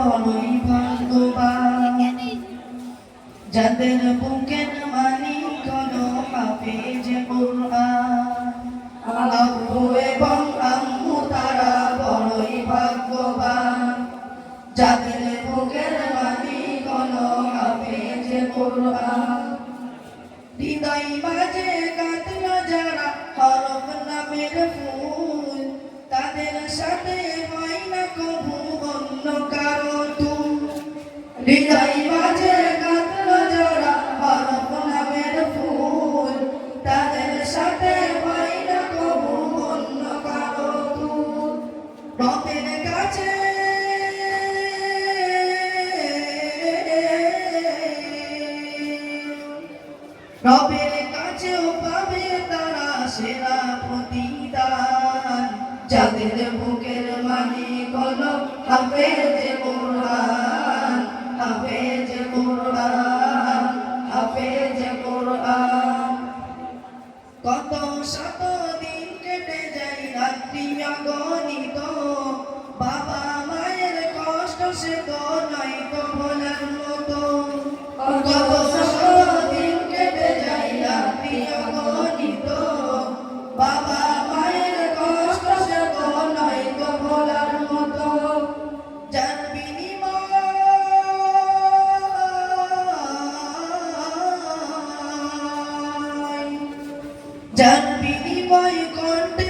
বড়ই ভাগ্যবান যাদের বুকের মানি কোনো হাফেজ কোরআন। আব্বু এবং তারা বড়ই ভাগ্যবান যাদের বুকের মানি কোনো হাফেজ কোরআন। হৃদয় মাঝে কাঁদল হৃদয় হরফ নামের ফুল। তাদের সাথে অন্য কারও রবের কাছে রবের পাবে তারা যাদের বুকের মানে কল হাফেজ বাবা মায়ের কষ্ট সে তো নয় তো বলার মতো। কত দিন কেটে যায় রাত্রি অগণিত বাবা মায়ের কষ্ট সে তো নয় তো বলার মতো। যার বিনিময় যার কণ্ঠে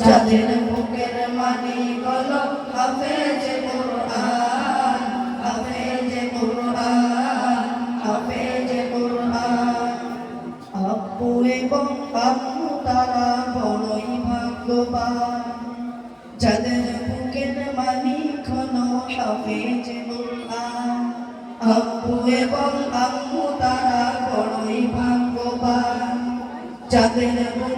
যাদের বুকের মানি কলম হাফেজ কোরআন। ভাগ্যবান যাদের বুকের মানি কোনো হাফেজ যে আব্বু এবং আম্মু তারা বড়ই ভাগ্যবান। যাদের বুকের